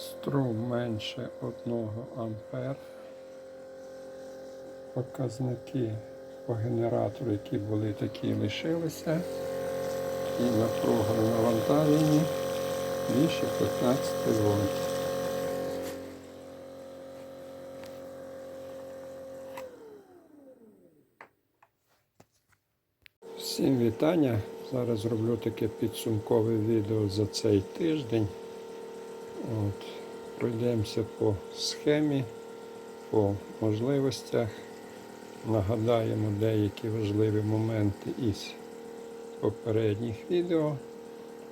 Струм менше 1 ампер. Показники по генератору, які були, такі лишилися. І напруга в навантаженні більше 15 вольт. Всім вітання. Зараз зроблю таке підсумкове відео за цей тиждень. От, пройдемося по схемі, по можливостях. Нагадаємо деякі важливі моменти із попередніх відео.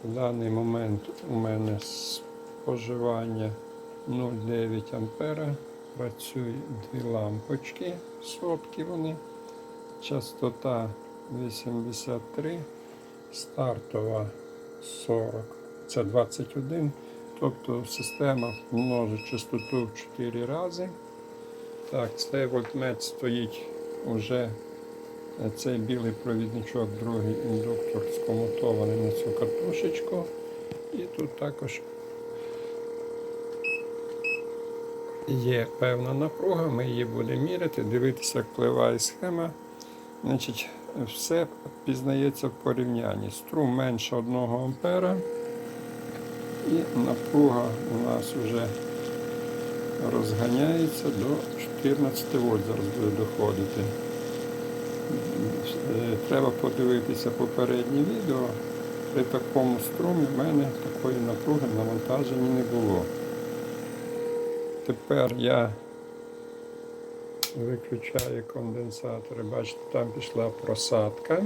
В даний момент у мене споживання 0,9 ампера. Працюють дві лампочки, сотки вони. Частота 83, стартова 40, це 21. Тобто система множить частоту в 4 рази. Так, цей вольтмет стоїть уже цей білий провідничок, другий індуктор скомутований на цю катушечку. І тут також є певна напруга, ми її будемо міряти, дивитися, як впливає схема. Значить, все пізнається в порівнянні. Струм менше 1 ампера. І напруга у нас вже розганяється до 14 вольт зараз буде доходити. Е, Треба подивитися попереднє відео. При такому струмі в мене такої напруги навантаження не було. Тепер я виключаю конденсатори. Бачите, там пішла просадка.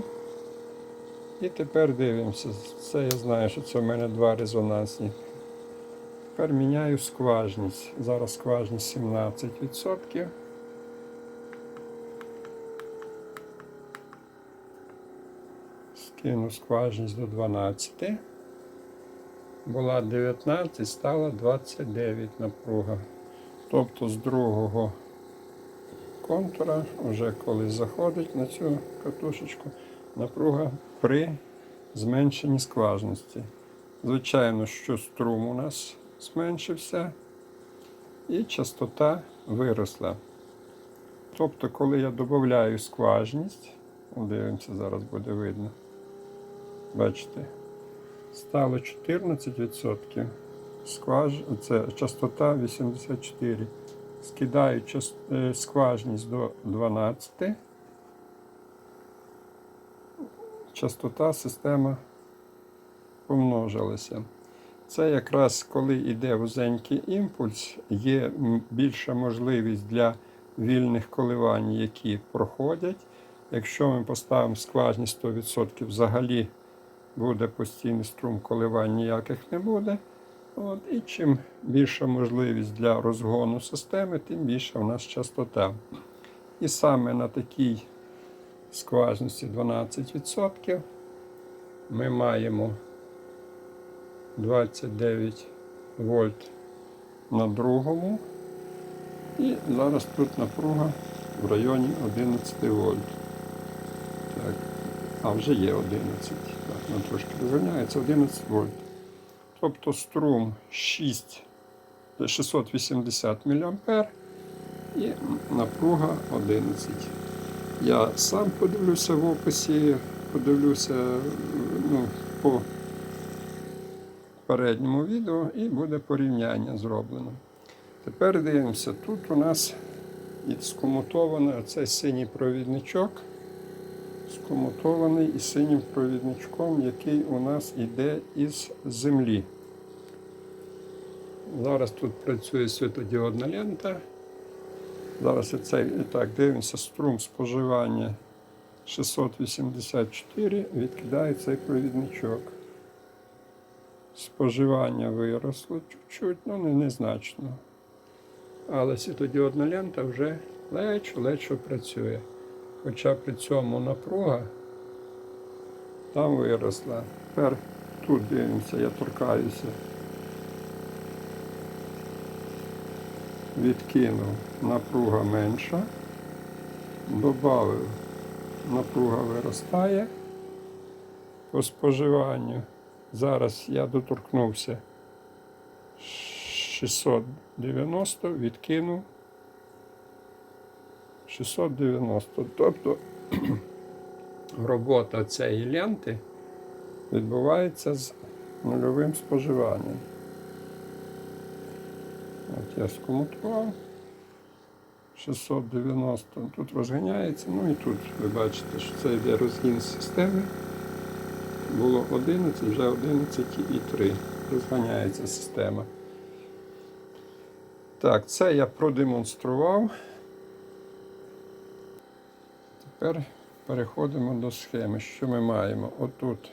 І тепер дивимося. Це я знаю, що це в мене два резонансні. Тепер міняю скважність. Зараз скважність 17%. Скину скважність до 12. Була 19, стала 29 напруга. Тобто з другого контура, вже коли заходить на цю катушечку, напруга при зменшенні скважності. Звичайно, що струм у нас зменшився і частота виросла. Тобто, коли я додаю скважність, дивимося, зараз буде видно. Бачите, стало 14%, скваж... це частота 84 скидаю час- е, скважність до 12. Частота система помножилася. Це якраз коли йде вузенький імпульс, є більша можливість для вільних коливань, які проходять. Якщо ми поставимо скважність 100%, взагалі буде постійний струм коливань ніяких не буде. От, і чим більша можливість для розгону системи, тим більша у нас частота. І саме на такій скважності 12% ми маємо 29 вольт на другому. І зараз тут напруга в районі 11 вольт. Так, а вже є 11. Так, вона трошки розганяється 11 вольт. Тобто струм 6, 680 мА і напруга 11. Я сам подивлюся в описі, подивлюся ну, по передньому відео і буде порівняння зроблено. Тепер дивимося, тут у нас і скомутований оцей синій провідничок, скомутований із синім провідничком, який у нас іде із землі. Зараз тут працює світодіодна лента. Зараз і цей, і так, дивимося, струм споживання 684, відкидаю цей провідничок. Споживання виросло чуть-чуть, ну не незначно. Але світодіодна лента вже лечо-лечо працює. Хоча при цьому напруга там виросла. Тепер тут дивимося, я торкаюся. Відкинув напруга менша, додав напруга виростає по споживанню. Зараз я доторкнувся 690 відкинув 690. Тобто робота цієї ленти відбувається з нульовим споживанням. От я скомутував. 690 тут розганяється, ну і тут ви бачите, що це йде розгін системи. Було 11, вже 11,3. Розганяється система. Так, це я продемонстрував. Тепер переходимо до схеми. Що ми маємо? Отут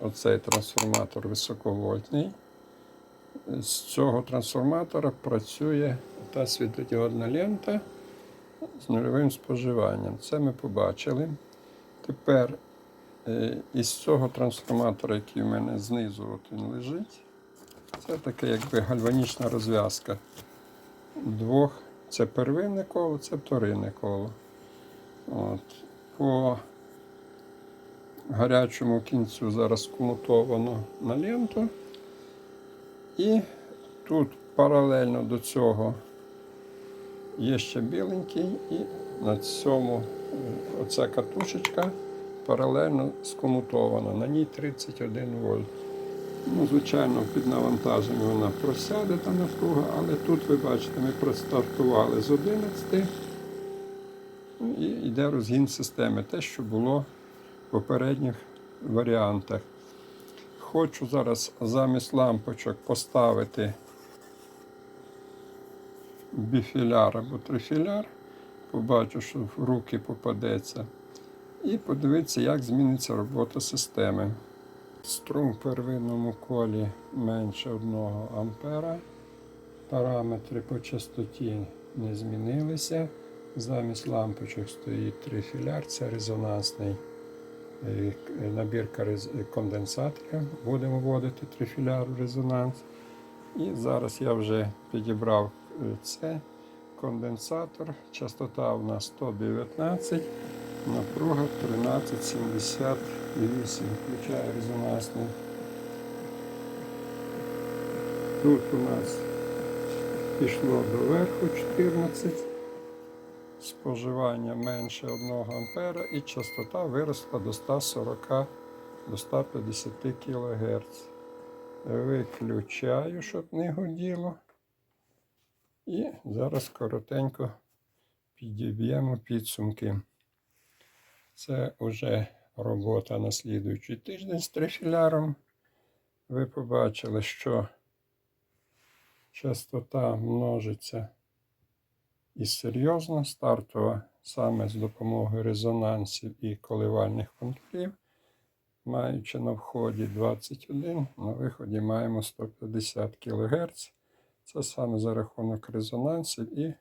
оцей трансформатор високовольтний. З цього трансформатора працює та світлодіодна лента з нульовим споживанням. Це ми побачили. Тепер е, із цього трансформатора, який в мене знизу от він лежить, це таке якби гальванічна розв'язка двох. Це первинне коло, це вторинне коло. От. По гарячому кінцю зараз комутовано на ленту. І тут паралельно до цього є ще біленький, і на цьому оця катушечка паралельно скомутована. На ній 31 вольт. Ну, звичайно, під навантаженням вона просяде та напруга, але тут ви бачите, ми простартували з 11 ну, і йде розгін системи, те, що було в попередніх варіантах. Хочу зараз замість лампочок поставити біфіляр або трифіляр. Побачу, що в руки попадеться. І подивитися, як зміниться робота системи. Струм в первинному колі менше 1 ампера. Параметри по частоті не змінилися. Замість лампочок стоїть трифіляр, це резонансний е, набірка конденсаторів. Будемо вводити трифіляр резонанс. І зараз я вже підібрав е, це конденсатор. Частота у нас 119, напруга 1378. Включаю резонансний. Тут у нас пішло до верху 14. Споживання менше 1 ампера і частота виросла до 140 до 150 кГц. Виключаю, щоб не гуділо. І зараз коротенько підіб'ємо підсумки. Це вже робота на слідуючий тиждень з трифіляром. Ви побачили, що частота множиться і серйозно, стартова саме з допомогою резонансів і коливальних контурів. Маючи на вході 21, на виході маємо 150 кГц. Це саме за рахунок резонансів і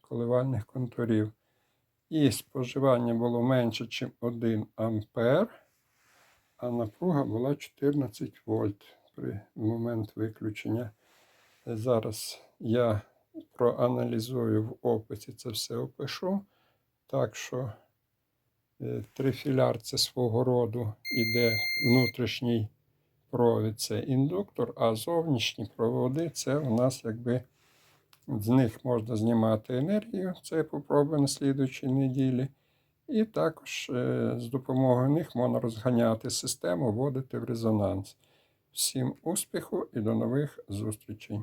коливальних контурів. І споживання було менше, ніж 1 ампер, а напруга була 14 вольт при момент виключення. Зараз я проаналізую в описі це все опишу. Так що е, трифіляр це свого роду іде внутрішній провід це індуктор, а зовнішні проводи це у нас якби з них можна знімати енергію. Це я попробую на слідуючій неділі. І також е, з допомогою них можна розганяти систему, вводити в резонанс. Всім успіху і до нових зустрічей!